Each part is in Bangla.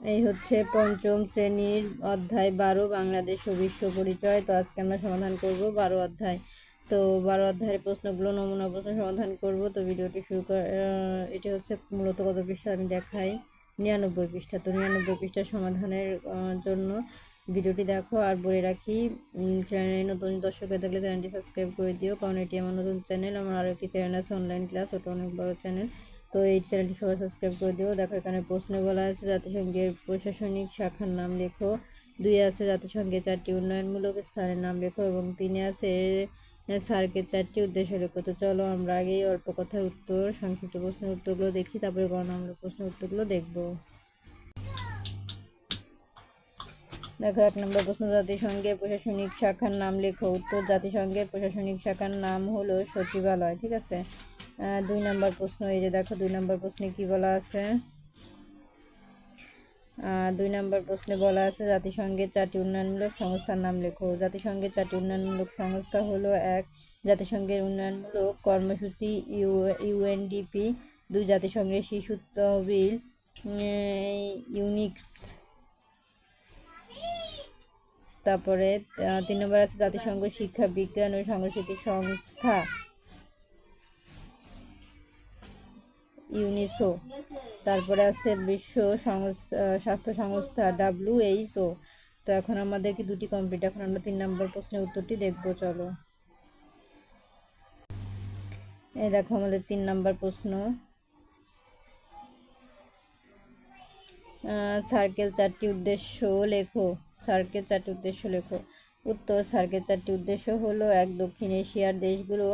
এই হচ্ছে পঞ্চম শ্রেণির অধ্যায়, বারো, বাংলাদেশ ও বিশ্ব পরিচয়। তো আজকে আমরা সমাধান করব বারো অধ্যায়। তো বারো অধ্যায়ের প্রশ্নগুলো নমুনা প্রশ্ন সমাধান করব। তো ভিডিওটি শুরু কর এটি হচ্ছে মূলত কত পৃষ্ঠা আমি দেখাই? নিরানব্বই পৃষ্ঠা। তো নিরানব্বই পৃষ্ঠা সমাধানের জন্য ভিডিওটি দেখো। আর বলে রাখি চ্যানেলে নতুন দর্শক হয়ে থাকলে চ্যানেলটি সাবস্ক্রাইব করে দিও। কারণ এটি আমার নতুন চ্যানেল। আমার আরও একটি চ্যানেল আছে, অনলাইন ক্লাস ওটা অনেক বড় চ্যানেল। তো এই চ্যানেলটি সবাই সাবস্ক্রাইব করে দিও। দেখো, এখানে প্রশ্ন বলা আছে, জাতিসংঘের প্রশাসনিক শাখার নাম লেখো। দুই আছে, জাতিসংঘের চারটি উন্নয়নমূলক স্থানের নাম লেখো এবং তিনে আছে সার্কের চারটি উদ্দেশ্য লেখো। তো চলো, আমরা আগেই অল্প কথার উত্তর, সংক্ষিপ্ত প্রশ্নের উত্তরগুলো দেখি, তারপরে বর্ণামূলক প্রশ্নের উত্তরগুলো দেখব। দেখো, এক নম্বর প্রশ্ন, জাতিসংঘের প্রশাসনিক শাখার নাম লেখো। উত্তর, জাতিসংঘের প্রশাসনিক শাখার নাম হলো সচিবালয়, ঠিক আছে? দুই নম্বর প্রশ্ন, এই যে দেখো, দুই নম্বর প্রশ্নে কি বলা আছে? দুই নম্বর প্রশ্নে বলা আছে, জাতিসংঘের চারটি উন্নয়নমূলক সংস্থার নাম লেখো। জাতিসংঘের চারটি উন্নয়নমূলক সংস্থা হলো এক, জাতিসংঘের উন্নয়নমূলক কর্মসূচি, ইউ, ইউএনডিপি, দুই, জাতিসংঘের শিশু তহবিল ইউনিক্স তারপরে তিন নম্বর আছে জাতিসংঘ শিক্ষা বিজ্ঞান ও সাংস্কৃতিক সংস্থা। ইউনিসো। তারপরে আছে বিশ্ব সংস্থা স্বাস্থ্য সংস্থা ডাব্লিউএইচও তো এখন আমাদের কি দুটি কমপ্লিট? এখন আমরা তিন নম্বর প্রশ্নের উত্তরটি দেখব, চলো। এই দেখো আমাদের তিন নম্বর প্রশ্ন। সার্কেল চারটি উদ্দেশ্য লেখো। সার্কেল চারটি উদ্দেশ্য লেখো। উত্তর সার্কেল চারটি উদ্দেশ্য হলো, এক, দক্ষিণ এশিয়ার দেশগুলো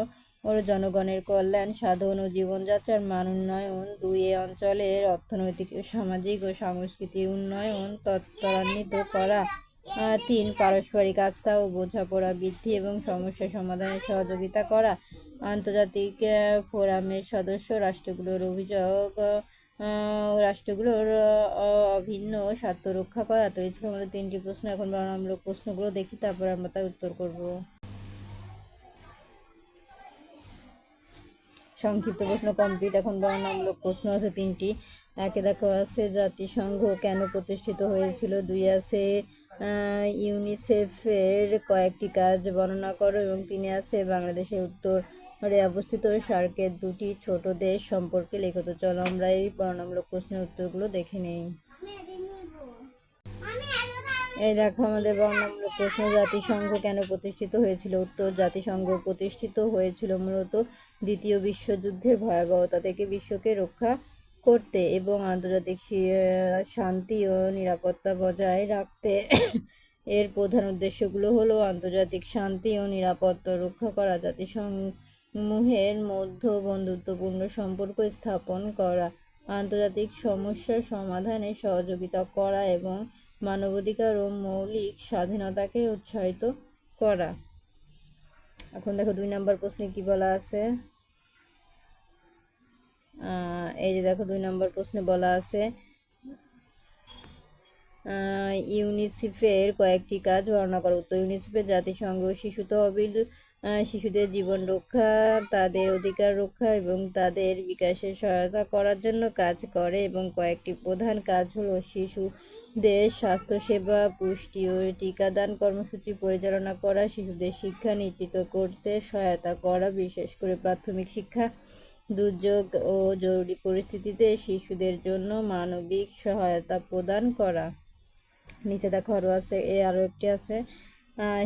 ওর জনগণের কল্যাণ, সাধন ও জীবনযাত্রার মান উন্নয়ন, দুই, এ অঞ্চলের অর্থনৈতিক, সামাজিক ও সাংস্কৃতিক উন্নয়ন ত্বরান্বিত করা তিন, পারস্পরিক আস্থা ও বোঝাপড়া বৃদ্ধি এবং সমস্যা সমাধানে সহযোগিতা করা, আন্তর্জাতিক ফোরামের সদস্য, রাষ্ট্রগুলোর অভিযোগ রাষ্ট্রগুলোর অভিন্ন স্বার্থ রক্ষা করা। তো এই ছিল আমাদের তিনটি প্রশ্ন। এখন বর্ণনামূলক প্রশ্নগুলো দেখি, তারপর আমরা তার উত্তর করব। সংক্ষিপ্ত প্রশ্ন কমপ্লিট এখন বর্ণনামূলক প্রশ্ন আছে তিনটি। একে দেখো, আছে জাতিসংঘ কেন প্রতিষ্ঠিত হয়েছিল? দুই আছে ইউনিসেফের কয়েকটি কাজ বর্ণনা করো এবং তিনি আছে বাংলাদেশের উত্তরে। অবস্থিত সার্কের দুটি ছোট দেশ সম্পর্কে লেখো তো চলো আমরা এই বর্ণনামূলক প্রশ্নের উত্তরগুলো দেখে নেই। এই দেখো, আমাদের বর্ণনামূলক প্রশ্ন, জাতিসংঘ কেন প্রতিষ্ঠিত হয়েছিল? উত্তর, জাতিসংঘ প্রতিষ্ঠিত হয়েছিল মূলত দ্বিতীয় বিশ্বযুদ্ধের ভয়াবহতা থেকে বিশ্বকে রক্ষা করতে এবং আন্তর্জাতিক শান্তি ও নিরাপত্তা বজায় রাখতে। এর প্রধান উদ্দেশ্যগুলো হলো আন্তর্জাতিক শান্তি ও নিরাপত্তা রক্ষা করা। জাতিসমূহের মধ্যে বন্ধুত্বপূর্ণ সম্পর্ক স্থাপন করা, আন্তর্জাতিক সমস্যার সমাধানে সহযোগিতা করা এবং মানবাধিকার ও মৌলিক স্বাধীনতাকে উৎসাহিত করা। এখন দেখো দুই নম্বর প্রশ্নে কি বলা আছে? এই যে দেখো দুই নম্বর প্রশ্নে বলা আছে ইউনিসেফের কয়েকটি কাজ বর্ণনা করা। উত্তর, ইউনিসেফের জাতিসংঘ শিশু তহবিল শিশুদের জীবন রক্ষা, তাদের অধিকার রক্ষা এবং তাদের বিকাশে সহায়তা করার জন্য কাজ করে এবং কয়েকটি প্রধান কাজ হলো শিশুদের স্বাস্থ্যসেবা, পুষ্টি ও টিকাদান কর্মসূচি পরিচালনা করা, শিশুদের শিক্ষা নিশ্চিত করতে সহায়তা করা, বিশেষ করে প্রাথমিক শিক্ষা, দুর্যোগ ও জরুরি পরিস্থিতিতে শিশুদের জন্য মানবিক সহায়তা প্রদান করা। নিচে দেখো আরও আছে, এ আরও একটি আছে।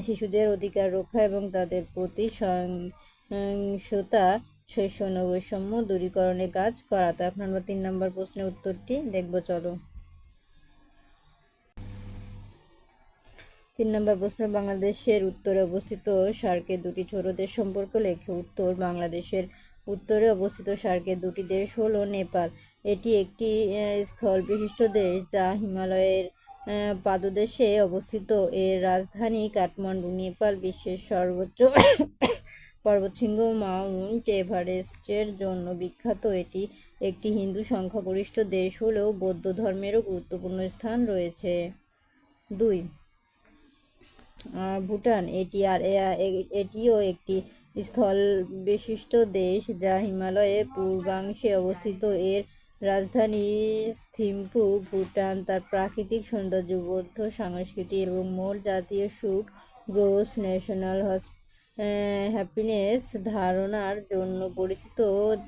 শিশুদের অধিকার রক্ষা এবং তাদের প্রতি সহিংসতা, শৈশব বৈষম্য দূরীকরণে কাজ করা। তো এখন আমরা তিন নম্বর প্রশ্নের উত্তরটি দেখব, চলো। তিন নম্বর প্রশ্ন, বাংলাদেশের উত্তরে অবস্থিত সার্কের দুটি ছোট দেশ সম্পর্কে লেখে। উত্তর, বাংলাদেশের উত্তরে অবস্থিত সার্কের দুটি দেশ হলো নেপাল। এটি একটি স্থল বিশিষ্ট দেশ যা হিমালয়ের পাদদেশে অবস্থিত। এর রাজধানী কাঠমান্ডু, নেপাল বিশ্বের সর্বোচ্চ পর্বতশৃঙ্গ মাউন্ট এভারেস্টের জন্য বিখ্যাত। এটি একটি হিন্দু সংখ্যাগরিষ্ঠ দেশ হলেও বৌদ্ধ ধর্মেরও গুরুত্বপূর্ণ স্থান রয়েছে। দুই ভুটান। এটি আর এটিও একটি স্থল বিশিষ্ট দেশ যা হিমালয়ের পূর্বাংশে অবস্থিত। এর রাজধানী থিম্পু, ভুটান, তার প্রাকৃতিক সৌন্দর্য, বৌদ্ধ সংস্কৃতি এবং মূল জাতীয় সুখ, গ্রোস, ন্যাশনাল হ্যাপিনেস ধারণার জন্য পরিচিত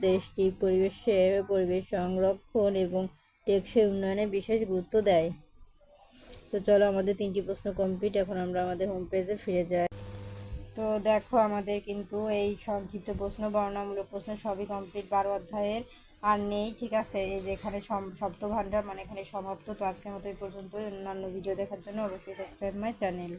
দেশটি পরিবেশের পরিবেশ সংরক্ষণ এবং টেকসই উন্নয়নে বিশেষ গুরুত্ব দেয়। তো চলো আমাদের তিনটি প্রশ্ন কমপ্লিট এখন আমরা আমাদের হোম পেজে ফিরে যাই। তো দেখো আমাদের কিন্তু এই সংক্ষিপ্ত প্রশ্ন, বর্ণনামূলক প্রশ্ন সবই কমপ্লিট বারো অধ্যায়ের আর নেই, ঠিক আছে, এই যে এখানে শব্দ ভাণ্ডার মানে এখানে সমাপ্ত, তো আজকের মতো এই পর্যন্ত অন্যান্য ভিডিও দেখার জন্য অবশ্যই সাবস্ক্রাইব মাই চ্যানেল